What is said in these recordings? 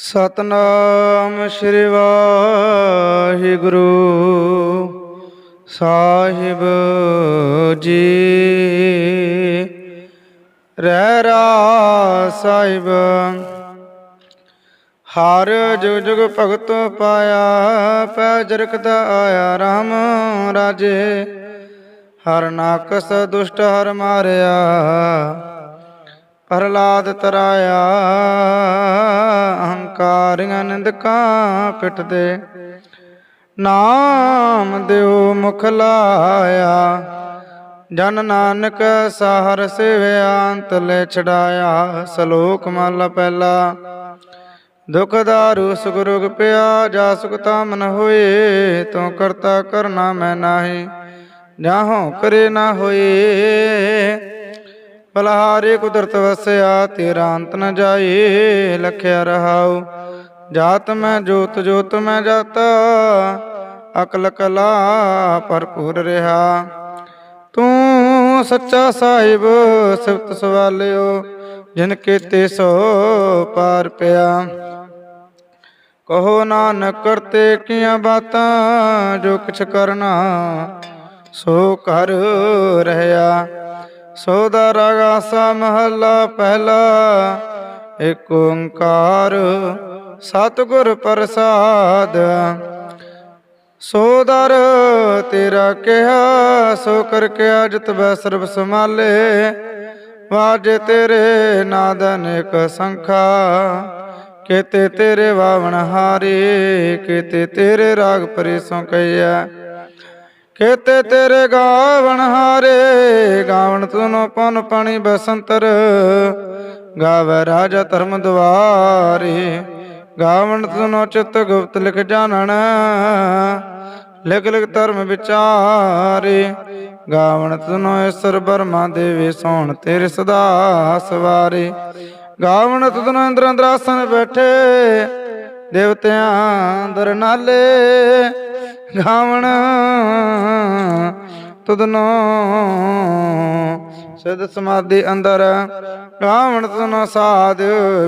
ਸਤਨਾਮ ਸ੍ਰੀ ਵਾਹਿਗੁਰੂ। ਸਾਹਿਬ ਜੀ, ਰਹਿ ਰਾ ਸਾਹਿਬ, ਹਰ ਜੁਗ ਜੁਗ ਭਗਤ ਪਾਇਆ, ਪੈ ਜਰਕਦਾ ਆਇਆ RAM ਰਾਜੇ। ਹਰ ਨਾਕਸ ਦੁਸ਼ਟ ਹਰ ਮਾਰਿਆ ਪ੍ਰਹਲਾਦ ਤਰਾਇਆ ਅਹੰਕਾਰੀਆਂ ਨਿੰਦਕਾਂ ਪਿੱਠ ਦੇ ਨਾਮ ਦਿਓ ਮੁਖ ਲਾਇਆ, ਜਨ ਨਾਨਕ ਸਾਹਰ ਸੇਵਿਆ ਅੰਤ ਲੈ ਛਡਾਇਆ, ਸ਼ਲੋਕ ਮਹਲਾ ਪਹਿਲਾ। ਦੁਖ ਦਾਰੂ ਸੁਖ ਰੋਗ ਪਿਆ, ਜਾ ਸੁਖ ਤਾਮਨ ਹੋਏ, ਤੂੰ ਕਰਤਾ ਕਰਨਾ ਮੈਂ ਨਾਹੀ, ਜਾਹੋਂ ਕਰੇ ਨਾ ਹੋਏ। ਬਲਹਾਰੇ ਕੁਦਰਤ ਵਸਿਆ, ਤੇਰਾ ਅੰਤ ਨ ਜਾਏ, ਲਖਿਆ ਰਹਾਉ। ਜਾਤ ਮੈਂ, ਜੋਤ ਜੋਤ ਮੈਂ ਜਾਤਾ, ਅਕਲ ਕਲਾ ਭਰਪੂਰ ਰਹਾ। ਤੂੰ ਸੱਚਾ ਸਾਹਿਬ, ਸਿਫਤ ਸਵਾਲਿਓ, ਜਿਨ ਕੀਤੇ ਸੋ ਪਾਰ ਪਿਆ। ਕਹੋ ਨਾਨਕ, ਕਰਤੇ ਕੀਆਂ ਬਾਤਾਂ, ਜੋ ਕਿਛ ਕਰਨਾ, ਸੋ ਕਰ ਰਹਿਆ। ਸੋ ਦਾ ਰਾਗਾਸਾ ਮਹੱਲਾ ਪਹਿਲਾ ਏਕ ਓੰਕਾਰ ਸਤਿਗੁਰ ਪ੍ਰਸਾਦ। ਸੋ ਦਰ ਤੇਰਾ ਕਿਹਾ, ਸੋ ਕਰ ਕਿਆ ਜਿਤ ਬੈ ਸਰਬ ਸਮਾਲੇ ਵਾਜੇ ਤੇਰੇ ਨਾਦਨ ਇਕ ਸੰਖਾ। ਕਿਤੇ ਤੇਰੇ ਵਾਵਣ ਹਾਰੇ, ਕਿਤੇ ਤੇਰੇ ਰਾਗ ਪਰੇਸੋਂ ਕਈਆ ਕੇਤੇ ਤੇਰੇ ਗਾਵਣ ਹਾਰੇ, ਗਾਵਣ ਤੁਨੋ ਪਨ ਪਾਣੀ ਬਸੰਤਰ। ਗਾਵੇ ਰਾਜਾ ਧਰਮ ਦਵਾਰੇ, ਗਾਵਣ ਤੁਨੋ ਚਿਤ ਗੁਪਤ ਲਿਖ ਜਾਣਨ। ਲਿਖ ਲਿਖ ਧਰਮ ਵਿਚਾਰੇ, ਗਾਵਣ ਤੁਨੋ ਈਸ਼ਰ ਬਰਮਾ ਦੇਵੇ ਸੋਣ ਤੇਰੇ ਸਦਾ ਸਵਾਰੇ। ਗਾਵਣ ਤੁਨੋ ਇੰਦਰ ਅੰਦਰਾਸਨ ਬੈਠੇ, ਦੇਵਤਿਆਂ ਅੰਦਰ ਨਾਲੇ। ਗਾਵਣ ਤੁਧਨੋ ਸਿਧ ਸਮਾਧੀ ਅੰਦਰ ਗਾਵਣ ਤੁਧਨੋ ਸਾਧ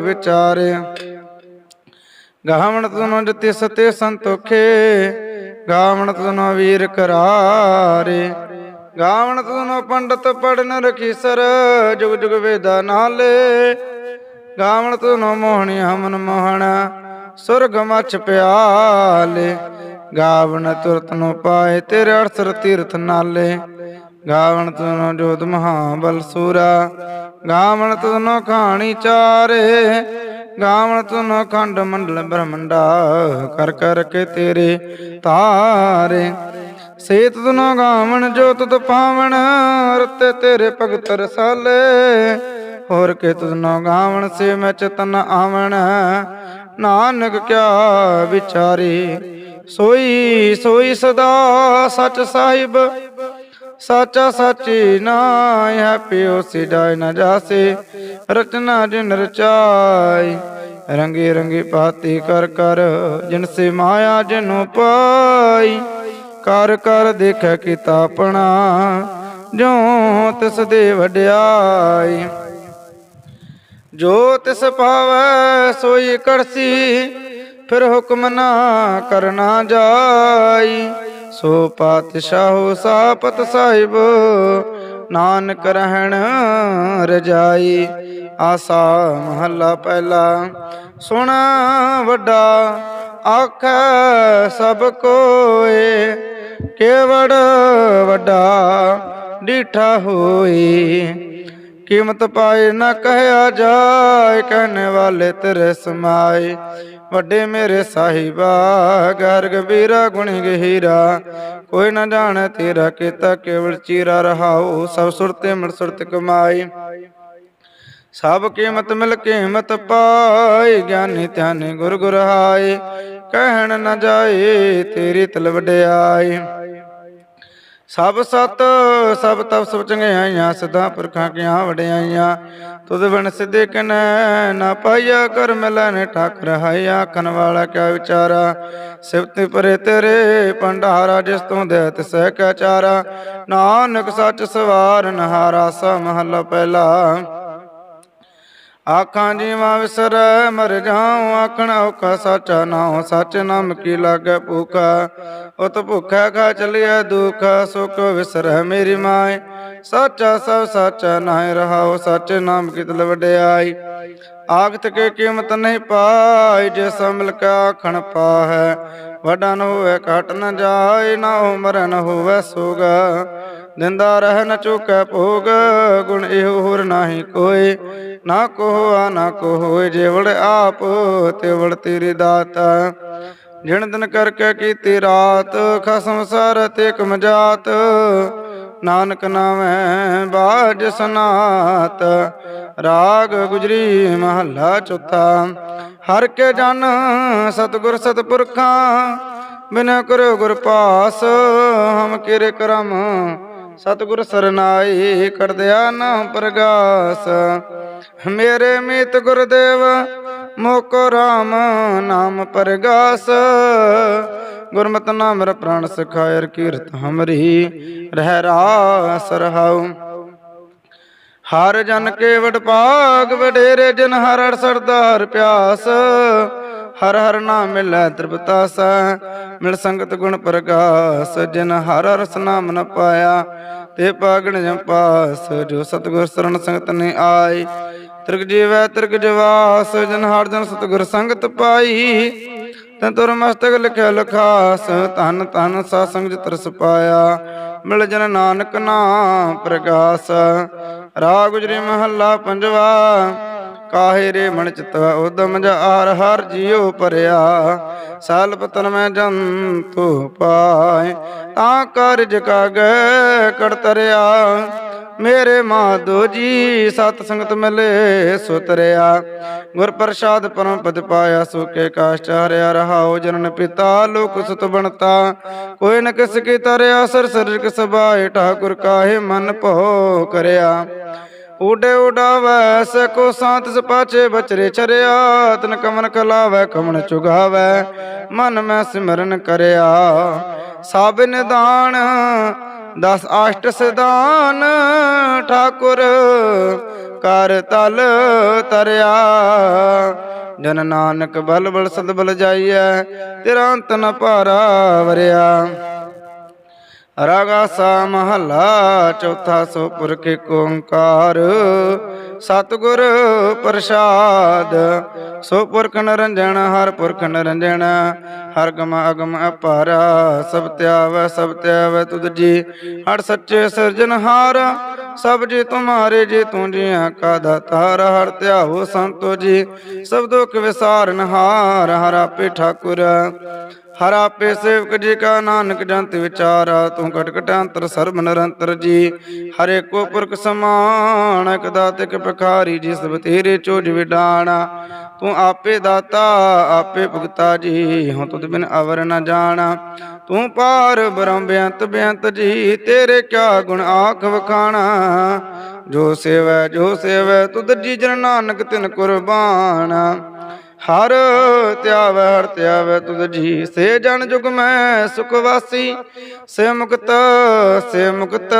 ਵਿਚਾਰੇ। ਗਾਵਣ ਤੁਧਨੋ ਜਤੀ ਸਤੇ ਸੰਤੋਖੇ, ਗਾਵਣ ਤੁਧਨੋ ਵੀਰ ਕਰਾਰੇ। ਗਾਵਣ ਤੁਧਨੋ ਪੰਡਤ ਪੜਨ ਰਖੀਸਰ ਜੁਗ ਜੁਗ ਵੇਦਾ ਨਾਲੇ। ਗਾਵਣ ਤੁਧਨੋ ਮੋਹਣੀ ਹਮਨ ਮੋਹਣਾ, ਸੁਰਗ ਮਛ ਪਿਆਲੇ। ਗਾਵਣ ਤੁਰਤ ਨੂੰ ਪਾਏ, ਤੇਰੇ ਅਰਸਰ ਤੀਰਥ ਨਾਲੇ। ਗਾਵਣ ਤੁਨੋ ਜੋਤ ਮਹਾਬਲ ਸੂਰਾ। ਗਾਵਣ ਤੁਨੋ ਖਾਣੀ ਚਾਰੇ। ਗਾਵਣ ਤੁਨੋ ਖੰਡ ਮੰਡਲ ਬ੍ਰਹਮੰਡਾ, ਕਰ ਕਰ ਕੇ ਤੇਰੇ ਤਾਰੇ। ਸੇਤ ਤੁਨੋ ਗਾਵਣ ਜੋਤ ਤੁ ਪਾਵਣ ਰਤੇ ਤੇਰੇ ਭਗਤ ਰਸਾਲੇ। ਹੋਰ ਕੇ ਤੁਨੋ ਗਾਵਣ ਸੇ ਮੈਂ ਚਤਨ ਆਵਣ। ਨਾਨਕ ਕਿਆ ਵਿਚਾਰੀ। ਸੋਈ ਸੋਈ ਸਦਾ ਸਚ ਸਾਹਿਬ। ਸਾਚਾ ਸਾਚੀ ਨਾਇ ਹੈ ਪਿਓ ਸਿਡਾਇ ਨ ਜਾਸੇ। ਰਚਨਾ ਜਿਨ ਰਚਾਈ, ਰੰਗੇ ਰੰਗੇ ਪਾਤੀ ਕਰ ਕਰ, ਜਿਨ ਸੇ ਮਾਇਆ ਜਿਨੂ ਪਾਈ। ਕਰ ਕਰ ਦੇਖੈ ਕੀਤਾ ਆਪਣਾ ਜੋ ਤਿਸ ਦੇ ਵਡਿਆਈ। ਜੋ ਤਿਸ ਪਾਵੈ ਸੋਈ ਕਰਸੀ ਫਿਰ ਹੁਕਮ ਨਾ ਕਰਨਾ ਜਾਈ। ਸੋ ਪਾਤਸ਼ਾਹੋ ਸਾਪਤ ਸਾਹਿਬ, ਨਾਨਕ ਰਹਿਣ ਰਜਾਈ। ਆਸਾ ਮਹੱਲਾ ਪਹਿਲਾ, ਸੁਣ ਵੱਡਾ, ਆਖੈ ਸਭ ਕੋਏ। ਕੇਵੜ ਵੱਡਾ, ਡੀਠਾ ਹੋਈ। ਕੀਮਤ ਪਾਏ ਨਾ ਕਹਿਆ ਜਾਏ, ਕਹਿਣ ਵਾਲੇ ਤੇਰੇ ਸਮਾਏ ਵੱਡੇ ਮੇਰੇ ਸਾਹਿਬਾ, ਗਰ ਗਬੀਰਾ ਗੁਣ ਗਹੀਰਾ। ਕੋਈ ਨਾ ਜਾਣੇ ਤੇਰਾ ਕੀਤਾ ਕੇਵਲ ਚੀਰਾ ਰਹਾਉ, ਸਭ ਸੁਰਤੇ ਮਨ ਸੁਰਤ ਕਮਾਈ ਸਭ ਕੀਮਤ ਮਿਲ ਕੀਮਤ ਪਾਈ, ਗਿਆਨੀ ਧਿਆਨੀ ਗੁਰ ਗੁਰ ਹਾਏ ਕਹਿਣ ਨਾ ਜਾਏ ਤੇਰੀ ਤਲ ਵਡਿਆਈ। ਸਭ ਸਤ, ਸਭ ਤਪ, ਸਭ ਚੰਗਿਆਈਆਂ ਸਦਾ ਪੁਰਖਾਂ ਕੀਆਂ ਵਡਿਆਈਆਂ। ਤੁਧ ਬਿਨ ਸਿੱਧੇ ਕਨੈ ਨਾ ਪਾਈਆ ਕਰ ਮਿਲਨ ਠਾਕਰ ਹਾਇਆ ਆਖਣ ਵਾਲਾ ਕਿਆ ਵਿਚਾਰਾ। ਸਿਫਤ ਪਰੇ ਤੇਰੇ ਭੰਡਾਰਾ, ਜਿਸ ਤੂੰ ਦੇ ਤਿਸੈ ਕਾ ਚਾਰਾ। ਨਾਨਕ ਸੱਚ ਸਵਾਰ, ਨਹਾਰਾ ਸਾ ਮਹੱਲਾ ਪਹਿਲਾ। ਆਖਾਂ ਜੀਵਾ ਵਿਸਰ, ਮਰ ਜਾਉ, ਆਖਣ ਔਖਾ, ਸਾਚਾ ਨਾਉ, ਸੱਚ ਨਾਮ ਕੀ ਲਾਗੈ ਭੂਖਾ? ਉਤ ਭੁਖਾ ਖਾ ਚਲਿਆ ਦੁਖ, ਸੁਖ ਵਿਸਰ ਮੇਰੀ ਮਾਏ। ਸਾਚਾ ਸਭ ਸਾਚਾ ਨਾਹਿ ਰਹਾਉ, ਸੱਚ ਨਾਮ ਕੀ ਤਲ ਵਡਿਆਈ ਆਗਤ ਕੇ ਕੀਮਤ ਨਹੀਂ ਪਾਈ, ਜੇ ਮਿਲ ਕੇ ਆਖਣ ਪਾਹੈ। ਵੱਡਾ ਨ ਹੋਵੇ, ਘਟ ਨ ਜਾਏ, ਨਾ ਉਮਰ ਨ ਹੋਵੇ ਸੋਗ। ਦਿੰਦਾ ਰਹਿ ਨ ਚੁਕੈ ਭੋਗ, ਗੁਣ ਇਹੋ ਹੋਰ ਨਾਹੀ ਕੋਈ। ਨਾ ਕੋ ਆ ਨਾ ਕੋ ਹੋਏ ਆਪ ਤੇ ਤੇਰੀ ਦਾਤ। ਜਿਣ ਦਿਨ ਕਰਕੇ ਕੀਤੀ ਰਾਤ, ਖਸਮ ਸਰ ਤੇ ਕਮਜਾਤ ਨਾਨਕ ਨਾਮੈ ਬਾਜ ਸਨਾਤ, ਰਾਗ ਗੁਜਰੀ ਮਹੱਲਾ ਚੌਥਾ। ਹਰ ਕੇ ਜਨ ਸਤਿਗੁਰ ਸਤਿਪੁਰਖਾਂ ਬਿਨ ਕਰੋ ਗੁਰ ਪਾਸ, ਹਮ ਕਿਰੇ ਕਰਮ ਸਤਿਗੁਰ ਸਰਨਾਈ ਕਰਦਿਆ ਨਾਮ ਪ੍ਰਗਾਸ। ਮੇਰੇ ਮੀਤ ਗੁਰਦੇਵ, ਮੋਕੋ ਰਾਮ ਨਾਮ ਪ੍ਰਗਾਸ। ਗੁਰਮਤਿ ਨਾਮ ਮੇਰਾ ਪ੍ਰਾਣ ਸਖਾਇਰ ਕੀਰਤ ਹਮਰੀ, ਰਹਿ ਰਾਸ ਰਹਾਉ। ਹਰ ਜਨ ਕੇ ਵਡ ਭਾਗ, ਵਡੇਰੇ ਜਨ ਹਰ ਸਰਦਾਰ ਪਿਆਸ। ਹਰ ਹਰ ਨਾਮ ਮਿਲੈ ਤ੍ਰਿਪਤਾਸ ਮਿਲ ਸੰਗਤ ਗੁਣ ਪ੍ਰਕਾਸ਼ ਜਿਨ ਹਰ ਹਰ ਨਾਮ ਨ ਪਾਇਆ, ਤੇ ਪਾਗਣ ਜੰਪਾਸ ਜੋ ਸਤਗੁਰ ਸਰਣ ਸੰਗਤ ਨੇ ਆਈ ਤਿਰਗ ਜੀਵੈ ਤਿਰਗ ਜਵਾਸ, ਜਨ ਹਰ ਜਨ ਸਤਗੁਰ ਸੰਗਤ ਪਾਈ। ਤੈਂ ਤੁਰ ਮਸਤਕ ਲਿਖਿਆ ਲਖਾਸ, ਧਨ ਧਨ ਸਾ ਸੰਗ ਤਰਸ ਪਾਇਆ। ਮਿਲ ਜਨ ਨਾਨਕ ਨਾਮ ਪ੍ਰਗਾਸ, ਰਾਗ ਗੁਜਰੀ ਮਹੱਲਾ ਪੰਜਵਾ ਕਾਹੇ ਰੇ ਮਨ ਚਿਤ ਉਦਮ ਜਾਰ ਹਰ ਜਿਉ ਪਰਿਆ ਸਾਲ ਪਤਨ ਜੰਤੂ ਪਾਏ। ਤਾਂ ਕਾਰਜ ਕਾਗੈ ਕੜ ਮੇਰੇ ਮਾਧੋ ਜੀ ਸਤ ਸੰਗਤ ਮਿਲੇ ਸੁਤਰਿਆ। ਗੁਰ ਪ੍ਰਸਾਦ ਪਰਮ ਪਦ ਪਾਇਆ, ਸੁਕੇ ਕਾਸ਼ ਚਾਰਿਆ ਰਹਾਉ ਜਨਨ ਪਿਤਾ, ਲੋਕ ਸੁਤ ਬਣਤਾ। ਕੋਈ ਨ ਕਿਸ ਕੀ ਤਰਿਆ, ਸਰ ਸਰਜਕ ਸਭਾਏ ਠਾਕੁਰ ਕਾਹੇ ਮਨ ਭੋ ਕਰਿਆ। ਉਡੇ ਉਡਾਵੈ ਸਕੋ ਸਾਤ ਸਪਾਚੇ ਬਚਰੇ ਚਰਿਆ, ਤਨ ਕਮਨ ਕਲਾਵੈ ਕਮਨ ਚੁਗਾਵੈ, ਮਨ ਮੈਂ ਸਿਮਰਨ ਕਰਿਆ। ਸਭ ਨਿਦਾਨ, ਦਸ ਆਸ਼ਟ ਸਿਧਾਨ, ਠਾਕੁਰ ਕਰ ਤਲ ਤਰਿਆ। ਜਨ ਨਾਨਕ ਬਲ ਬਲ ਸਦ ਬਲ ਜਾਈਐ, ਤੇਰਾ ਅੰਤ ਨ ਭਾਰਾ ਵਰਿਆ। ਰਾਗਾ ਸਾ ਚੌਥਾ ਸੋ ਪੁਰਖ ਓੰਕਾਰ। ਸਤਿਗੁਰ ਪ੍ਰਸਾਦ ਸੋ ਪੁਰਖ ਨਰੰਜਨ, ਹਰ ਪੁਰਖ ਨਰੰਜਨ। ਹਰ ਗਮ ਅਗਮ ਅਪਾਰਾ, ਸਭ ਧਿਆਵੈ ਸਭ ਧਿਆਵੈ ਤੁਧ ਜੀ। ਹਰ ਸੱਚੇ ਸਿਰਜਨਹਾਰ ਸਭ ਜੀ ਤੁਮਾਰੇ ਜੀ, ਤੂੰ ਜੀਆਂ ਕਾ ਦਾਤਾਰ, ਹਰ ਧਿਆਵੋ ਸੰਤੋ ਜੀ। ਸਭ ਦੁਖ ਵਿਸਾਰਨ ਹਾਰ, ਹਰ ਆਪੇ ਠਾਕੁਰ। ਹਰ ਆਪੇ ਸੇਵਕ ਜੀ ਕਾ ਨਾਨਕ ਜੰਤ ਵਿਚਾਰਾ, ਤੂੰ ਕਟਕਟ ਕਟਾਂਤਰ ਸਰਬ ਨਿਰੰਤਰ ਜੀ। ਹਰੇ ਕੋ ਪੁਰਖ ਸਮਾਨ, ਇਕ ਦਾਤ, ਇਕ ਪਖਾਰੀ ਜੀ, ਸਭ ਤੇਰੇ ਚੋਜ ਵਿਡਾਣਾ। ਤੂੰ ਆਪੇ ਦਾਤਾ, ਆਪੇ ਭੁਗਤਾ ਜੀ, ਹਉ ਤੁਧ ਬਿਨ ਅਵਰ ਨ ਜਾਣਾ। ਤੂੰ ਪਾਰ ਬ੍ਰਹਮ ਬੇਅੰਤ ਬੇਅੰਤ ਜੀ, ਤੇਰੇ ਕਿਆ ਗੁਣ ਆਖ ਵਖਾਣਾ। ਜੋ ਸੇਵੈ ਜੋ ਸੇਵੈ, ਤੁਧ ਜੀ ਜਨ ਨਾਨਕ ਤਿਨ ਕੁਰਬਾਨ। ਹਰ ਧਿਆਵੈ ਹਰ ਧਿਆਵੈ ਤੁਧ ਜੀ। ਸੇ ਜਨ ਜੁਗ ਮੈਂ ਸੁਖ ਵਾਸੀ। ਸੇ ਮੁਕਤ ਸੇ ਮੁਕਤ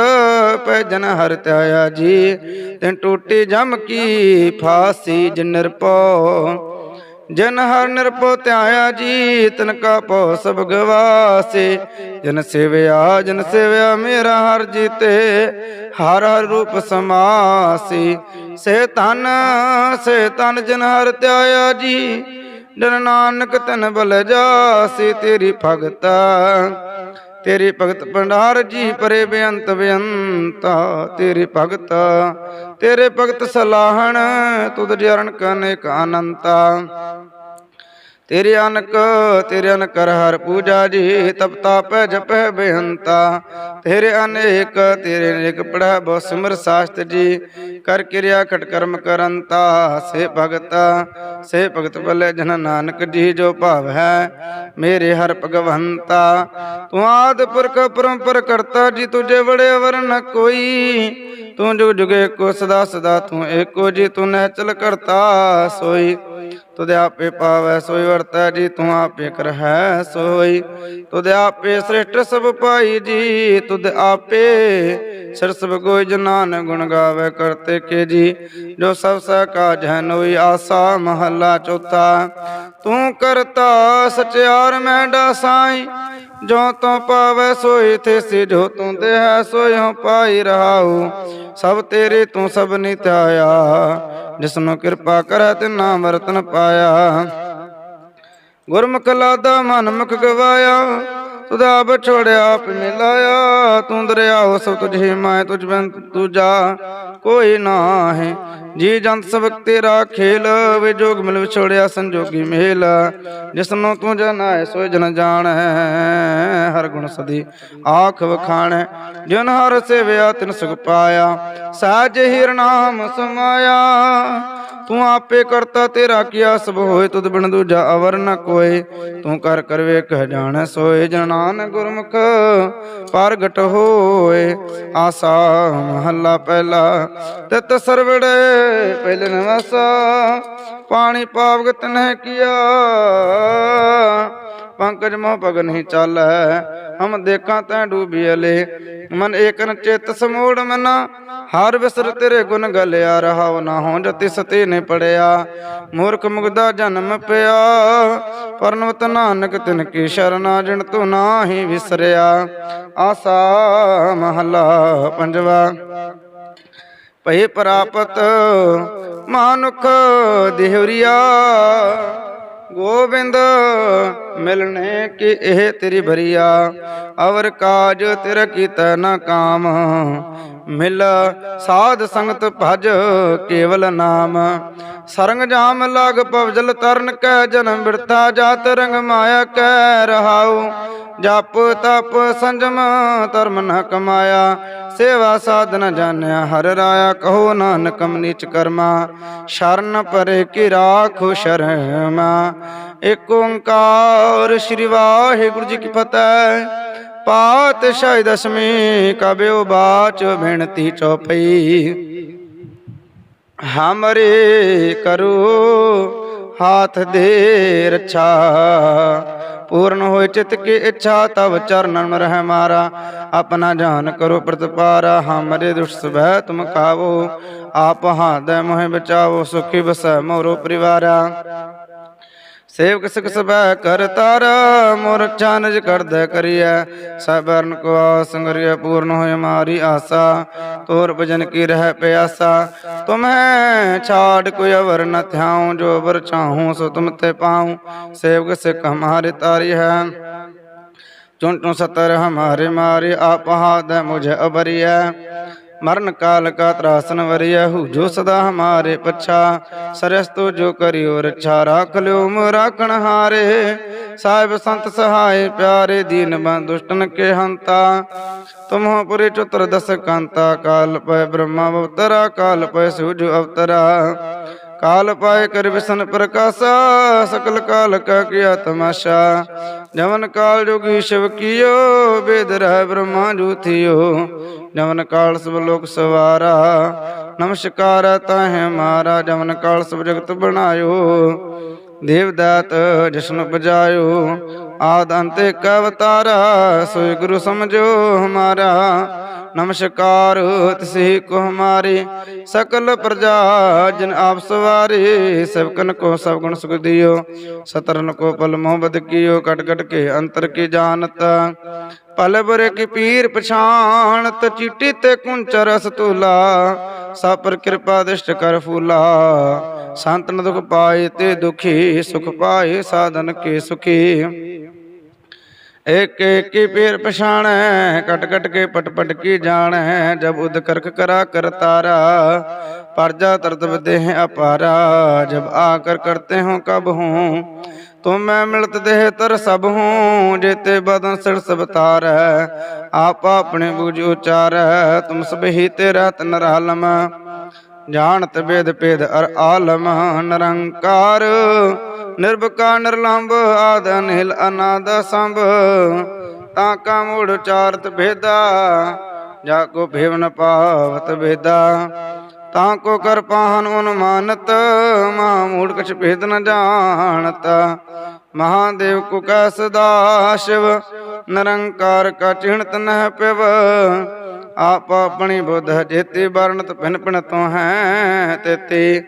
ਪੈ ਜਨ ਹਰ ਧਿਆਇਆ ਜੀ। ਤਿਨ ਟੂਟੀ ਜਮ ਕੀ ਫਾਸੀ, ਜਿਨ ਨਿਰਪੋ ਜਨ ਹਰ ਨਿਰਪੋ ਧਿਆਇਆ ਜੀ ਤਨ ਕਾ ਪਉ ਸਭ ਗਵਾਸੇ। ਜਨ ਸੇਵਿਆ ਜਨ ਸੇਵਿਆ, ਮੇਰਾ ਹਰ ਜੀਤੇ, ਹਰ ਹਰ ਰੂਪ ਸਮਾਸੀ। ਸੇ ਤਨ ਸੇ ਤਨ ਜਿਨ ਹਰ ਧਿਆਇਆ ਜੀ ਜਨ ਨਾਨਕ ਤਨ ਬਲ ਜਾਸੀ, ਤੇਰੀ ਭਗਤਾ ਤੇਰੇ ਭਗਤ ਭੰਡਾਰ ਜੀ ਪਰੇ ਬੇਅੰਤ ਬੇਅੰਤਾ, ਤੇਰੇ ਭਗਤ ਤੇਰੇ ਭਗਤ ਸਲਾਹਣ, ਤੁਧ ਜਰਨ ਕਨੇਕ ਅਨੰਤਾ। ਤੇਰੇ ਅਨਕ, ਤੇਰੇ ਅਨ ਕਰ ਹਰ ਪੂਜਾ ਜੀ, ਤਪ ਤਾਪੈ ਜਪੈ ਬੇਹੰਤਾ ਤੇਰੇ ਅਨੇਕ ਤੇਰੇ ਅਨੇਕ ਪੜੈ ਬਹੁ ਸਿਮਰ ਸਾਸਤ ਜੀ, ਕਰ ਕਿਰਿਆ ਖਟ ਕਰਮ ਕਰੰਤਾ, ਸੇ ਭਗਤਾ, ਸੇ ਭਗਤ ਬਲੇ ਜਨ ਨਾਨਕ ਜੀ, ਜੋ ਭਾਵ ਹੈ, ਮੇਰੇ ਹਰ ਭਗਵੰਤਾ। ਤੂੰ ਆਦ ਪੁਰਖ ਪਰੰਪਰ ਕਰਤਾ ਜੀ, ਤੁਝੇ ਬੜੇ ਅਵਰ ਨ ਕੋਈ। ਤੂੰ ਜੁਗ ਜੁਗੇ ਕੋ ਸਦਾ ਸਦਾ ਤੂੰ ਏਕੋ ਜੀ, ਤੂੰ ਨਹਿ ਚਲ ਕਰਤਾ ਸੋਈ। ਤੁਧ ਆਪੇ ਪਾਵੈ ਸੋਈ ਵਰਤੈ ਜੀ, ਤੂੰ ਆਪੇ ਕਰਹਿ ਸੋਈ। ਤੁਧ ਆਪੇ ਸ੍ਰਿਸ਼ਟ ਸਭ ਪਾਈ ਜੀ, ਤੁਧ ਆਪੇ ਸਿਰ ਸਭ ਕੋਈ ਜਨਾਨ ਗੁਣ ਗਾਵੇ ਕਰਤੇ ਕੇ ਜੀ। ਜੋ ਸਭ ਸਾ ਕਾਜ ਹੈ ਨੋਈ ਆਸਾ ਮਹੱਲਾ ਚੌਥਾ। ਤੂੰ ਕਰਤਾ ਸਚਿਆਰ ਮੈਂ ਡਾਸਾਈ ਜੋ ਤੂੰ ਪਾਵੈ ਸੋਈ ਤੇ ਸੀ ਜੋ ਤੂੰ ਦੇਹ ਸੋਈ ਹਉ ਪਾਈ ਰਹਾਉ। ਸਭ ਤੇਰੇ ਤੂੰ ਸਭ ਨਿਤਿਆਇਆ ਜਿਸਨੂੰ ਕਿਰਪਾ ਕਰੈ ਤੇ ਵਰਤਨ ਪਾਇਆ। ਗੁਰਮੁਖ ਲਾਦਾ ਮਨ ਮੁਖ ਗਵਾਇਆ ਤੁਦਾ ਬਛੋੜਿਆ ਆਪ ਮਿਲਾਇਆ, ਤੂੰ ਦਰਿਆਓ ਸਭ ਤੁਝੇ ਮੈਂ ਤੁਝ ਬਿਨ ਤੁਜਾ ਕੋਈ ਨਾਹੀਂ। ਜੀ ਜੰਤ ਸਭ ਤੇਰਾ ਖੇਲ, ਵੇ ਜੋਗ ਮਿਲ ਵਿਛੋੜਿਆ ਸੰਜੋਗੀ ਮੇਲ। ਜਿਸਨੂੰ ਤੂੰ ਜਨਾਏ ਸੋ ਜਨ ਜਾਣੈ, ਹਰ ਗੁਣ ਸਦੀ ਆਖ ਵਖਾਣ। ਜਿਨ ਹਰ ਸੇਵਿਆ ਤਿਨ ਸੁਖ ਪਾਇਆ ਸਾਜ ਹੀਰ ਨਾਮ ਸਮਾਇਆ। ਤੂੰ ਆਪੇ ਕਰਤਾ ਤੇਰਾ ਕੀਆ ਸਭ ਹੋਏ, ਤੁਧ ਬਿਨ ਦੂਜਾ ਅਵਰ ਨ ਕੋਏ। ਤੂੰ ਕਰ ਕਰ ਵੇਖ, ਜਾਣੈ ਸੋਏ ਜਨਾਨ ਗੁਰਮੁਖ ਪ੍ਰਗਟ ਹੋਏ। ਆਸਾ ਮਹੱਲਾ ਪਹਿਲਾ, ਤਿਤ ਸਰਵੜੇ ਪਹਿਲੇ ਨਵਾਸਾ। ਪਾਣੀ ਪਾਵਗਤ ਤਨਹਿ ਕੀਆ ਪੰਕਜ ਮੋਹ ਪਗ ਨਹੀਂ ਚਾਲੈ। ਹਮ ਦੇਖਾਂ ਤੈ ਡੂਬੀਲੇ ਮਨ ਏਕਨ ਚਿਤ ਸਮੂੜ ਮਨਾ। ਹਰ ਵਿਸਰ ਤੇਰੇ ਗੁਣ ਗਲਿਆ। ਰਹਾਉ ਨਾ ਹੋ ਜਤੀ ਸਤੀ ਨੇ ਪੜਿਆ ਮੂਰਖ ਮੁਗਦਾ ਜਨਮ ਪਿਆ। ਪਰਨਵਤ ਨਾਨਕ ਤਿਨ ਕੀ ਸ਼ਰਨਾ ਜਿਣ ਤੂੰ ਨਾਹੀ ਵਿਸਰਿਆ। ਆਸਾ ਮਹਲਾ ਪੰਜਵਾ। ਭਈ ਪ੍ਰਾਪਤ ਮਾਨੁਖ ਦੇਹਰੀਆ। ਗੋਬਿੰਦ, ਮਿਲਣੇ ਕਿ ਇਹ ਤੇਰੀ ਭਰੀਆ ਅਵਰ ਕਾਜ ਤੇਰਾ ਕੀਤਾ ਨਾ ਕਾਮ। ਮਿਲ ਸਾਧ ਸੰਗਤ ਭਜ ਕੇਵਲ ਨਾਮ। ਸਰੰਗ ਜਾਮ ਲਾਗ ਪਵਜਲ ਤਰਨ ਕੈ, ਜਨਮ ਬਿਰਤਾ ਜਾਤ ਰੰਗ ਮਾਇਆ ਕੈ, ਰਹਾਉ। ਜਪ ਤਪ ਸੰਜਮ ਧਰਮ ਨ ਕਮਾਇਆ। ਸੇਵਾ ਸਾਧਨ ਜਾਣਿਆ, ਹਰ ਰਾਇਆ ਕਹੋ ਨਾਨਕ ਨੀਚ ਕਰਮਾ, ਸ਼ਰਨ ਪਰੇ ਕੀ ਰਾਖੋ ਸ਼ਰਮਾ। ਏਕ ਓੰਕਾਰ ਸ੍ਰੀ ਵਾਹਿਗੁਰੂ ਜੀ ਕੀ ਫਤਿਹ, ਪਾਤਸ਼ਾਹੀ ਦਸਮੀ ਕਬਿਓ ਬਾਚ ਬੇਨਤੀ ਚੌਪਈ। ਹਮਰੇ ਕਰੋ, ਹਾਥ ਦੇ ਰਛਾ ਪੂਰਨ ਹੋਏ ਚਿਤ ਕੀ ਇੱਛਾ ਤਬ ਚਰਨਨ ਰਹਿ ਮਾਰਾ। ਆਪਣਾ ਜਾਨ ਕਰੋ ਪ੍ਰਤਪਾਰਾ ਹਮਰੇ ਦੁਸ਼ਟ ਸਭੈ ਤੁਮ ਕਾਵੋ। ਆਪ ਹਾਦੈ ਮੋਹਿ ਬਚਾਵੋ, ਸੁਖੀ ਬਸੈ ਮੋਰੋ ਪਰਿਵਾਰਾ। ਸੇਵਕ ਸਿਖ ਸਭੈ ਕਰ ਤਾਰ ਮੋਰ ਚਾਨਜ ਕਰਦੈ ਕਰੀਐ। ਸਬਰਨ ਕੋ ਸੰਗਰਿਆ ਪੂਰਨ ਹੋਇ ਮਾਰੀ ਆਸਾ। ਤੋਰ ਭਜਨ ਕੀ ਰਹਿ ਪਿਆਸਾ। ਤੁਮੈ ਛਾੜ ਕੋਈ ਅਵਰ ਨ ਥਿਆਉ, ਜੋ ਅਵਰ ਚਾਹੂੰ ਸੋ ਤੁਮ ਤੇ ਪਾਉ। ਸੇਵਕ ਸਿਖ ਹਮਾਰੇ ਤਾਰੀ ਹੈ। ਚੁਣ ਚੁਣ ਸਤਰ ਹਮਾਰੇ ਮਾਰੇ, ਆਪ ਹਾਦ ਮੁਝੇ ਅਬਰੀਐ ਮਰਨ ਕਾਲ ਕਾ ਤਰਾਸਨ ਵਰਿਆ ਜੋ ਸਦਾ ਹਮਾਰੇ ਪਛਾ। ਸਰਸ ਤੋ ਜੋ ਕਰਿਓ ਰੱਛਾ, ਰਾਖ ਲਿਓ ਮ ਰਾਖਣ ਹਾਰੇ। ਸਾਹਿਬ ਸੰਤ ਸਹਾਏ ਪਿਆਰੇ, ਦੀਨ ਬੰਦ ਕੇ ਹੰਤਾ। ਤੁਮਹੁ ਪੁਰੇ ਚਤੁਰ ਦਸ ਕਾਂਤਾ, ਕਾਲ ਪੈ ਬ੍ਰਹਮਾ ਅਵਤਰਾ, ਕਾਲ ਪੈ ਸੂਜ ਅਵਤਰਾ। ਕਾਲ ਪਾਏ ਕਰ ਵਿਸ਼ਨ ਪ੍ਰਕਾਸ਼ਾ, ਸਕਲ ਕਾਲ ਕਾ ਕੀਆ ਤਮਾਸ਼ਾ ਜਵਨ ਕਾਲ ਜੋਗੀ ਸ਼ਿਵ ਕੀਓ, ਵੇਦ ਰਹਿ ਬ੍ਰਹਮਾ ਜੂਥਿਓ। ਜਵਨ ਕਾਲ ਸਭ ਲੋਕ ਸਵਾਰਾ, ਨਮਸਕਾਰ ਤਾਹੇ ਮਾਰਾ। ਜਵਨ ਕਾਲ ਸਭ ਜਗਤ ਬਣਾਇਓ, ਦੇਵਦਾਤ ਜਸ਼ਨ ਬਜਾਇਓ ਆਦ ਅੰਤ ਇੱਕ ਅਵਤਾਰਾ, ਸੋਈ ਗੁਰੂ ਸਮਝੋ ਹਮਾਰਾ। ਨਮਸਕਾਰ ਤਿਸਹਿ ਕੋ ਹਮਾਰੇ ਸਕਲ ਪ੍ਰਜਾ ਜਨ ਆਪ ਸਵਾਰੇ ਸਭਕਨ ਕੋ ਸਭ ਗੁਣ ਸੁਖ ਦਿਓ, ਸਤਰਨ ਕੋ ਪਲ ਮੁਹਬਤ ਕੀਓ ਕਟ ਕਟ ਕੇ ਅੰਤਰ ਕੀ ਜਾਣਤ, ਪਲ ਬੁਰੇ ਕੀ ਪੀਰ ਪਛਾਣਤ, ਚੀਟੀ ਤੇ ਕੁੰਚਰ ਰਸ ਤੁਲਾ, ਸਭ ਪਰ ਕਿਰਪਾ ਦਿਸ਼ਟ ਕਰ ਫੂਲਾ ਸੰਤਨ ਦੁਖ ਪਾਏ ਤੇ ਦੁਖੀ, ਸੁਖ ਪਾਏ, ਸਾਧਨ ਕੇ ਸੁਖੀ। ਏਕ ਏਕੀ ਪੀਰ ਪਛਾਣੈ, ਕਟ ਕਟ ਕੇ ਪਟ ਪਟ ਕੀ ਜਾਣੈ, ਜਬ ਉਦ ਕਰਕ ਕਰਾ ਕਰਤਾਰਾ ਪਰਜਾ ਤਰਤ ਵਿਦੇਹ ਅਪਾਰਾ, ਜਬ ਆ ਕਰ ਕਰਤੇ ਹੂੰ ਕਬ ਹੂੰ, ਤੁਮ ਮੈਂ ਮਿਲਤ ਦੇਹ ਤਰ ਸਭ ਹੂੰ, ਜੇਤੇ ਬਦਨ ਸਿਰ ਸਭ ਤਾਰੈ, ਆਪ ਆਪਣੇ ਬੂਝ ਚਾਰ ਤੁਮ ਸਭ ਹੀ ਤੇ ਰਤ ਨਰਾਲਮ ਜਾਣਤ ਵੇਦ ਭੇਦ ਅਰ ਆਲਮ ਨਿਰੰਕਾਰ। ਨਿਰਭਕਾ, ਨਿਰਲੰਭ, ਆਦ, ਅਨਿਲ, ਅਨਾਦ, ਸੰਭ। ਤਾਂ ਕਾ ਮੂੜ ਚਾਰਤ ਭੇਦਾ, ਜਾ ਕੋ ਭੇਵ ਪਾਵਤ ਭੇਦਾ। ਤਾਂ ਕੋ ਕਰ ਪਾਹਨ ਅਨੁਮਾਨਤ ਮਹਾ ਮੂੜ ਕਛ ਭੇਦ ਨ ਜਾਣਤ। ਮਹਾਦੇਵ ਕੋ ਕੈ ਸਦਾ ਸ਼ਿਵ, ਨਿਰੰਕਾਰ ਕਾ ਚਿਣਤ ਨਹਿ ਪਿਵ। ਆਪ ਆਪਣੀ ਬੁੱਧ ਜੇਤੀ ਵਰਣਤ ਭਿਨ ਭਿਨ ਤੋ ਹੈ ਤੇਤੀ।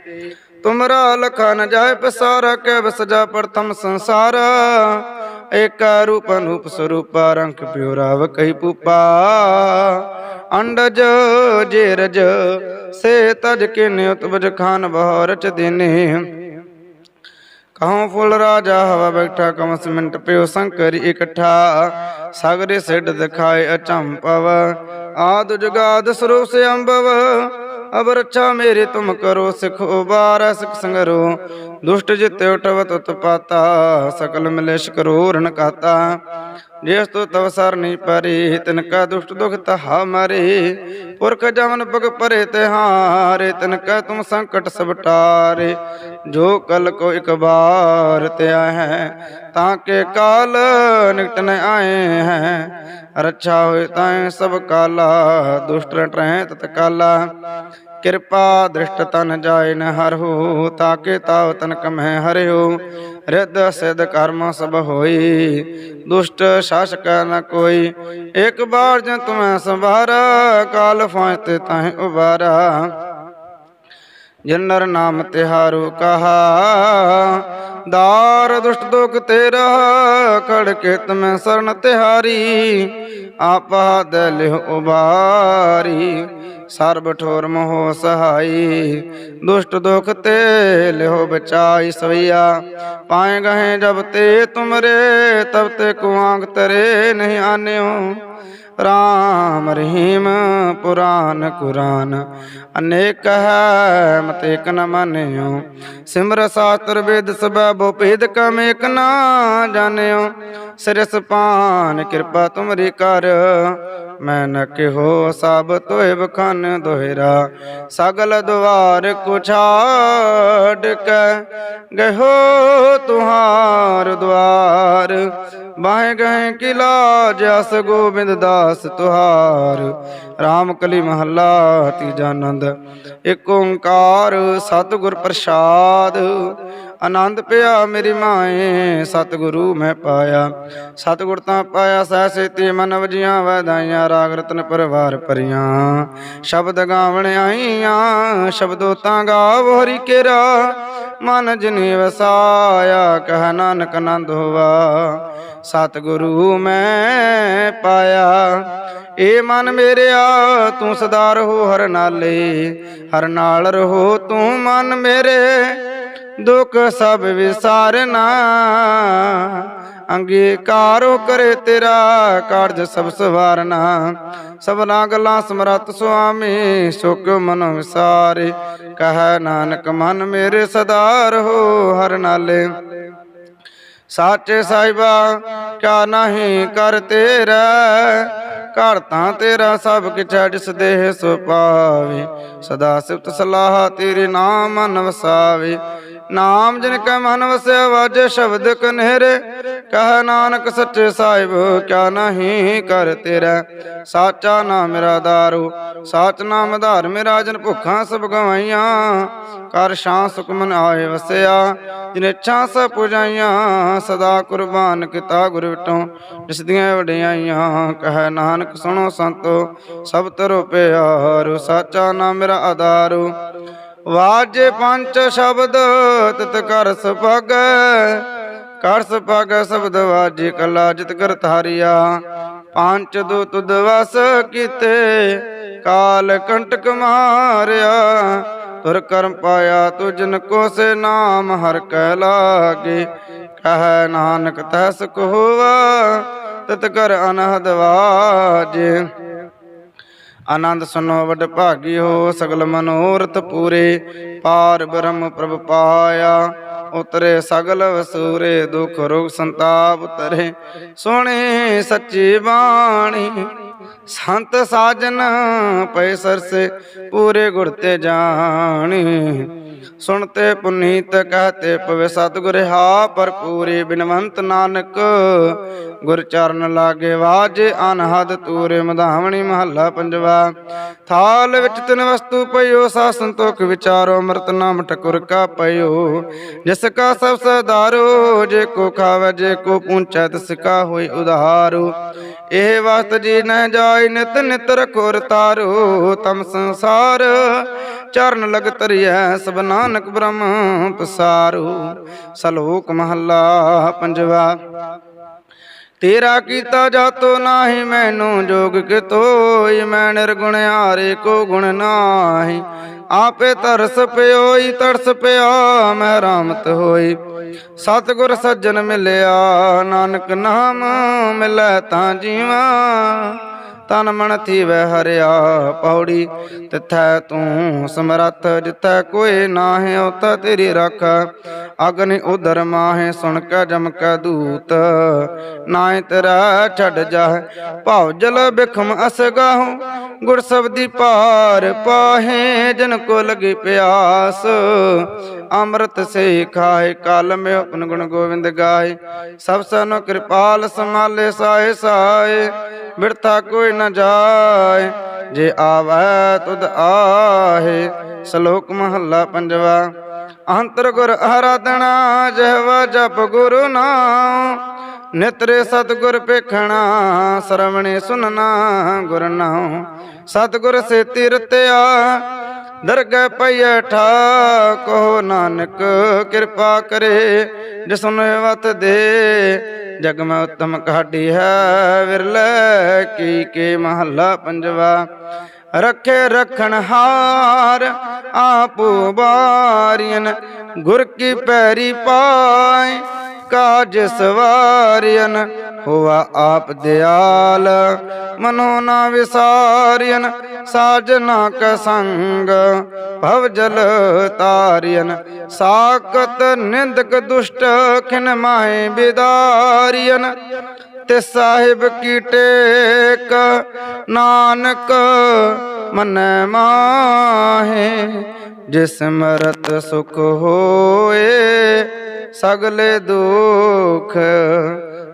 ਤੁਮਰਾ ਲਖਾ ਨ ਜਾਏ ਪਸਾਰਾ, ਕੈ ਵਸਜਾ ਪ੍ਰਥਮ ਸੰਸਾਰ। ਏਕ ਰੂਪ ਅਨੂਪ ਸਰੂਪ ਰੰਗ ਪਿਉ ਰਾਵ ਕਹੀ ਪੂਪਾ ਅੰਡਜ ਜੇਰਜ, ਸੇ ਤਜ ਕੇ ਨਿਯਤ ਬਜ ਖਾਨ ਬਹੁ ਰਚ ਦੇਨੇ। ਕਹਉ ਫੁੱਲ ਰਾਜਾ ਹਵਾ ਬੈਠਾ ਕਮਸ ਮਿੰਟ ਪਿਓ ਸੰਕਰ ਇਕੱਠਾ। ਸਗਰੇ ਸਿੱਧ ਦਿਖਾਏ ਅਚੰਪਵ ਆਦ ਜੁਗਾਦ ਸਰੂਪ ਸੇ ਅੰਬਵ। ਅਬ ਰੱਛਾ ਮੇਰੀ ਤੁਮ ਕਰੋ, ਸਿਖ ਉਬਾਰ ਸਿਖ ਸੰਗਰੋ। ਦੁਸ਼ਟ ਜਿਤੇ ਉਠਵਤ ਉਤਪਾਤਾ ਸਕਲ ਮਿਲੇਸ਼ ਕਰੋ ਰਣ ਕਾਤਾ ਜਿਸ ਤੋ ਤਵ ਸਰ ਨਹੀਂ ਪਰੇ, ਤਿਨ ਕਾ ਦੁਸ਼ਟ ਦੁਖ ਤਹਾ ਮਰੇ। ਪੁਰਖ ਜਮਨ ਪਗ ਪਰੇ ਤੇ ਹਾਰੇ, ਤਿਨ ਕਾ ਤੁਮ ਸੰਕਟ ਸਭ ਟਾਰੇ ਜੋ ਕਲ ਕੋ ਇਕ ਬਾਰ ਤੇ ਹੈ, ਤਾਂ ਕੇ ਕਾਲ ਨਿਕਟ ਨ ਆਏ ਹੈ। ਰੱਛਾ ਹੋਏ ਤਾਂ ਸਭ ਕਾਲਾ, ਦੁਸ਼ਟ ਰਟੈ ਤਤ ਕਾਲਾ ਕਿਰਪਾ ਦ੍ਰਿਸ਼ਟ ਤਨ ਜਾਇ ਨ ਹਰਹੁ, ਤਾਕੇ ਤਾਵ ਤਨ ਕਮਹਿ ਹਰਿਓ ਰਿੱਧ ਸਿਧ ਕਰਮ ਸਭ ਹੋਈ, ਦੁਸ਼ਟ ਸ਼ਾਸਕ ਨ ਕੋਈ। ਇੱਕ ਬਾਰ ਜਨ ਤੁਮੈ ਸੰਭਾਰਾ ਕਾਲ ਫਾਂਤੇ ਤਾਹਿ ਉਬਾਰਾ। ਜਨਰ ਨਾਮ ਤਿਹਾਰੂ ਕਹਾ ਦਾਰ ਦੁਸ਼ਟ ਦੁਖ ਤੇਰਾ ਖੜ ਕੇ ਤਮੈ ਸਰਨ ਤਿਹਾਰੀ ਆਪਾ ਦੇ ਲਿਹ ਉਬਾਰੀ ਸਰਬ ਠੋਰ ਮੋਹ ਸਹਾਈ ਦੁਸ਼ਟ ਦੁਖ ਤੇ ਲਿਹੋ ਬਚਾਈ ਸਵਈਆ ਪਾਏ ਗਏ ਜਬ ਤੇ ਤੁਮਰੇ ਤਬ ਤੇ ਕੁਆਂਗ ਤਰੇ ਨਹੀਂ ਆਨਿਓ ਰਾਮ ਰਹੀਮ ਪੁਰਾਨ ਕੁਰਾਨ। ਅਨੇਕ ਹੈ ਮਤ ਇਕ ਨ ਮਾਨਿਓ। ਸਿਮਰ ਸਾਸਤਰ ਵੇਦ ਸਬੈ ਬੋ ਭੇਦ ਕਮ ਇਕ ਨਾ ਜਾਣਿਓ। ਸਿਰਸ ਪਾਨ ਕਿਰਪਾ ਤੁਮਰੀ ਕਰ, ਮੈਂ ਨ ਕਿਹੋ ਸਭ ਤੋਏ ਬਖਾਨ ਦੋਹਿਰਾ। ਸਗਲ ਦੁਆਰ ਕੋ ਛਾੜ ਕੇ ਗਹੋ ਤੁਹਾਰ ਦੁਆਰ। ਬਾਹੇ ਗਏ ਕਿਲਾ ਜਸ ਗੋਬਿੰਦ ਦਾਸ ਤੁਹਾਰ। RAM ਕਲੀ ਮਹੱਲਾ, ਤੀਜਾ ਆਨੰਦ। ਏਕ ਓੰਕਾਰ, ਸਤਿਗੁਰ ਪ੍ਰਸਾਦ। ਆਨੰਦ ਪਿਆ ਮੇਰੀ ਮਾਏ, ਸਤਿਗੁਰੂ ਮੈਂ ਪਾਇਆ। ਸਤਿਗੁਰ ਤਾਂ ਪਾਇਆ, ਸਹਿ ਸੇਤੀ ਮਨ ਵਜੀਆਂ ਵਦਾਈਆਂ ਰਾਗ ਰਤਨ ਪਰਵਾਰ ਪਰੀਆਂ ਸ਼ਬਦ ਗਾਵਣ ਆਈਆਂ, ਸ਼ਬਦੋ ਤਾਂ ਗਾਵ ਹਰੀ ਕੇਰਾ। ਮਨ ਜਿਨੇ ਵਸਾਇਆ, ਕਹਿ ਨਾਨਕ ਨੰਦ ਹੋਵਾ। ਸਤਿਗੁਰੂ ਮੈਂ ਪਾਇਆ। ਏ ਮਨ ਮੇਰਿਆ, ਤੂੰ ਸਦਾ ਰਹੋ ਹਰ ਨਾਲੇ। ਹਰ ਨਾਲ ਰਹੋ ਤੂੰ ਮਨ ਮੇਰੇ। ਦੁੱਖ ਸਭ ਵਿਸਾਰਨਾ। ਅੰਗੀਕਾਰੋ ਕਰੇ ਤੇਰਾ ਕਾਰਜ ਸਭ ਸਵਾਰਨਾ। ਸਭਨਾ ਗੱਲਾਂ ਸਮਰੱਥ ਸੁਆਮੀ, ਸੁਖ ਮਨ ਵਿਸਾਰੇ। ਕਹੈ ਨਾਨਕ ਮਨ ਮੇਰੇ ਸਦਾ ਰਹੋ ਹਰ ਨਾਲੇ। ਸਾਚੇ ਸਾਹਿਬਾ, ਕਿਆ ਨਹੀਂ ਕਰ ਤੇਰਾ ਘਰ ਤਾਂ ਤੇਰਾ ਸਭ ਕਿਛ ਹੈ, ਜਿਸ ਦੇਹ ਸੋ ਪਾਵੇ ਸਦਾ ਸਿਫਤ ਸਲਾਹ ਤੇਰੇ ਨਾਮ ਮਨ ਵਸਾਵੇ ਨਾਮ ਜਿਨ ਕੈ ਮਨ ਵਸਿਆ ਵਾਜੇ ਸ਼ਬਦ ਕਨਹਿਰੇ, ਕਹ ਨਾਨਕ ਸੱਚੇ ਸਾਹਿਬ ਕਿਆ ਨਹੀਂ ਕਰ ਤੇਰਾ। ਸਾਚਾ ਨਾਮ ਮੇਰਾ ਦਾਰੂ, ਸਾਚ ਨਾਮ ਆਧਾਰ ਮੇਰਾ ਜਨ ਭੁੱਖਾਂ ਸਭ ਗਵਾਈਆਂ। ਕਰ ਸ਼ਾਂ ਸੁਖਮਨ ਆਏ ਵਸਿਆ, ਜਿਨ ਇੱਛਾ ਸਭ ਪੁਜਾਈਆਂ। ਸਦਾ ਕੁਰਬਾਨ ਕੀਤਾ ਗੁਰ ਵਿਟੋਂ, ਜਿਸ ਦੀਆਂ ਵਡਿਆਈਆਂ। ਕਹੈ ਨਾਨਕ ਸੁਣੋ ਸੰਤੋ, ਸਭ ਤਰੋ ਪਿਆਰੋ, ਸਾਚਾ ਨਾਮ ਮੇਰਾ ਆਧਾਰੂ ਵਾਜੇ ਪੰਚ ਸ਼ਬਦ, ਤਿਤ ਕਰ ਸੁਭਾਗੈ। ਕਰ ਸੁਭਾਗੈ ਸ਼ਬਦ ਵਾਜੇ ਕਲਾ, ਜਿਤ ਕਰ ਧਾਰਿਆ। ਪੰਜ ਦੋ ਤੁਧ ਵਸ ਕੀਤੇ, ਕਾਲ ਕੰਟਕ ਮਾਰਿਆ। ਤੁਰ ਕਰਮ ਪਾਇਆ ਤੁਜਨ ਕੋ ਸੇ ਨਾਮ, ਹਰ ਕੈ ਲਾਗੇ। ਕਹੈ ਨਾਨਕ ਤੈਸ ਕੋ ਹੋਵਾ ਤਤ ਕਰ ਅਨਹਦ ਵਾਜੇ। ਆਨੰਦ ਸੁਨੋ ਵਡ ਭਾਗੀ ਹੋ, ਸਗਲ ਮਨੋਰਥ ਪੂਰੇ। ਪਾਰ ਬ੍ਰਹਮ ਪ੍ਰਭ ਪਾਇਆ, ਉਤਰੇ ਸਗਲ ਵਸੂਰੇ, ਦੁਖ ਰੋਗ ਸੰਤਾਪ ਉਤਰੇ ਸੋਹਣੇ ਸੱਚੀ ਬਾਣੀ ਸੰਤ ਸਾਜਨ ਪੈ ਸਰਸੇ, ਪੂਰੇ ਗੁਰ ਤੇ ਜਾਣੀ। ਸੁਣਤੇ ਪੁਨੀਤ ਕਹਤੇ ਪਵੇ ਸਤਿਗੁਰ, ਹਾ ਭਰਪੂਰੀ ਬਿਨਵੰਤ ਨਾਨਕ। ਗੁਰ ਚਰਨ ਲਾਗੇ ਵਾਜੇ, ਅਨਹਦ ਤੂਰੇ ਮਧਾਵਣੀ ਮਹੱਲਾ ਪੰਜਵਾ। ਥਾਲ ਵਿੱਚ ਤਿਨ ਵਸਤੂ ਪਈਓ ਸਾ ਸੰਤੋਖ ਵਿਚਾਰੋ, ਅੰਮ੍ਰਿਤ ਨਾਮ ਠਕੁਰ ਕਾ ਪਈਓ। ਜਿਸ ਕਾ ਸਭ ਸਦਾਰੋ ਜੇ ਕੋ ਖਾਵੇ, ਜੇ ਕੋ ਪੂੰਚੈ ਤਿਸ ਕਾ ਹੋਈ ਉਧਾਰੂ। ਇਹ ਵਸਤ ਜੀ ਨ ਜਾਈ ਨਿਤ ਨਿਤ ਰਖੋ ਰਤਾਰੋ ਤਮ ਸੰਸਾਰ। ਚਰਨ ਲਗ ਤਰੀਐ ਸਭ ਨਾਨਕ ਬ੍ਰਹਮ ਪਸਾਰੋ। ਸਲੋਕ ਮਹੱਲਾ ਪੰਜਵਾ। ਤੇਰਾ ਕੀਤਾ ਜਾਤੋ ਨਾਹੀ, ਮੈਨੂੰ ਜੋਗ ਕਿਤੋਈ। ਮੈਂ ਨਿਰਗੁਣ ਹਾਰੇ ਕੋ ਗੁਣ ਨਾਹੀ। ਆਪੇ ਤਰਸ ਪਿਓਈ, ਤਰਸ ਪਿਆ ਮੈਂ ਰਾਮਤ ਹੋਈ। ਸਤਿਗੁਰ ਸੱਜਣ ਮਿਲਿਆ, ਨਾਨਕ ਨਾਮ ਮਿਲੈ ਤਾਂ ਜੀਵਾ। ਤਨ ਮਨ ਥੀਵੈ ਹਰਿਆ ਪੌੜੀ, ਤਿਥੈ ਤੂੰ ਸਮਰੱਥ, ਜਿਥੈ ਕੋਈ ਨਾਹਿ ਉਤ ਤੇਰੀ ਰੱਖ। ਅਗਨਿ ਉਦਰ ਮਾਹੇ ਸੁਣ ਕੇ ਜਮ ਕੈ ਦੂਤ, ਨਾਹਿ ਤੇਰਾ ਛੱਡ ਜਾਹ। ਭਾਉ ਜਲ ਬਿਖਮ ਅਸਗਾਹੂ ਗੁਰ ਸਬਦੀ ਪਾਰ ਪਾਹੇ ਜਨ ਕੋ ਲਗੀ ਪਿਆਸ। ਅੰਮ੍ਰਿਤ ਸੇ ਖਾਏ ਕਾਲ ਮੇ ਆਪਨ ਗੁਣ ਗੋਵਿੰਦ ਗਾਏ। ਸਭ ਸਨੋ ਕਿਰਪਾਲ ਸਮਾਲੇ ਸਾਏ ਸਾਏ। ਬਿਰਥਾ ਕੋਈ ਨ ਜਾਏ। ਜੇ ਆਵੈ ਤੁਧ ਆਹੇ, ਸ਼ਲੋਕ ਮਹੱਲਾ ਪੰਜਵਾ। ਅੰਤਰ ਗੁਰ ਆਰਾਧਨਾ ਜਹਵਾ ਜਪ ਗੁਰੂ ਨਾਮ। ਨਿਤਰੇ ਸਤਗੁਰ ਪੇਖਣਾ ਸਰਵਣੇ ਸੁਨਣਾ ਗੁਰ ਨਾਮ। ਸਤਗੁਰ ਸੇ ਤਿਰਤਿਆ ਦਰਗਹਿ ਪਈਐ ਠਾਕੋ ਨਾਨਕ ਕਿਰਪਾ ਕਰੇ, ਜਿਸਨ ਵਤ ਦੇ, ਜਗ ਮੈਂ ਉਤਮ ਕਾਢੀ ਹੈ, ਵਿਰਲੇ ਕੀ ਕੇ ਮਹੱਲਾ ਪੰਜਵਾ। ਰੱਖੇ ਰਖਣ ਹਾਰ ਆਪੂ ਬਾਰੀਨ ਗੁਰ ਕੀ ਪੈਰੀ ਪਾਏ, ਕਾਜ ਸਵਾਰੀਨ ਹੋਆ ਆਪ ਦਿਆਲ, ਮਨੋ ਨਾ ਵਿਸ਼ਾਰਿਨ ਸਾਜਨਾ ਕ ਸੰਗ, ਭਵ ਜਲ ਤਾਰੀਨ ਸਾਕਤ ਨਿੰਦਕ ਦੁਸ਼ਟ ਖਿਨ ਮਾਹੇ ਬਿਦਾਰੀਨ ਤੇ ਸਾਹਿਬ ਕੀ ਟੇਕ, ਨਾਨਕ ਮਨ ਮਾਹੇ, ਜਿਸ ਮਰਤ ਸੁਖ ਹੋਏ, ਸਗਲੇ ਦੁਖ